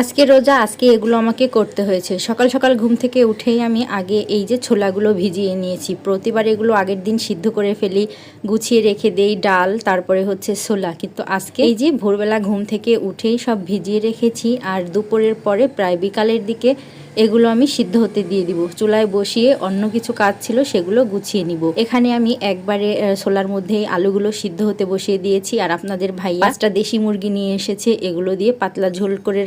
আজকে রোজা আজকে এগুলো আমাকে করতে হয়েছে। সকাল সকাল ঘুম থেকে উঠেই আমি আগে এই যে ছোলাগুলো ভিজিয়ে নিয়েছি। প্রতিবার এগুলো আগের দিন সিদ্ধ করে ফেলি গুছিয়ে রেখে দেই ডাল তারপরে হচ্ছে ছোলা। কিন্তু আজকে এই যে ভোরবেলা ঘুম থেকে উঠেই সব ভিজিয়ে রেখেছি আর দুপুরের পরে প্রায় বিকালের দিকে এগুলো আমি সিদ্ধ হতে দিয়ে দিব। চুলায় বসিয়ে অন্য কিছু কাজ ছিল সেগুলো গুছিয়ে নিব। এখানে আমি একবারে আহ, ছোলার মধ্যে আলুগুলো সিদ্ধ হতে বসিয়ে দিয়েছি। আর আপনাদের ভাই পাঁচটা দেশি মুরগি নিয়ে এসেছে। এগুলো দিয়ে পাতলা ঝোল করে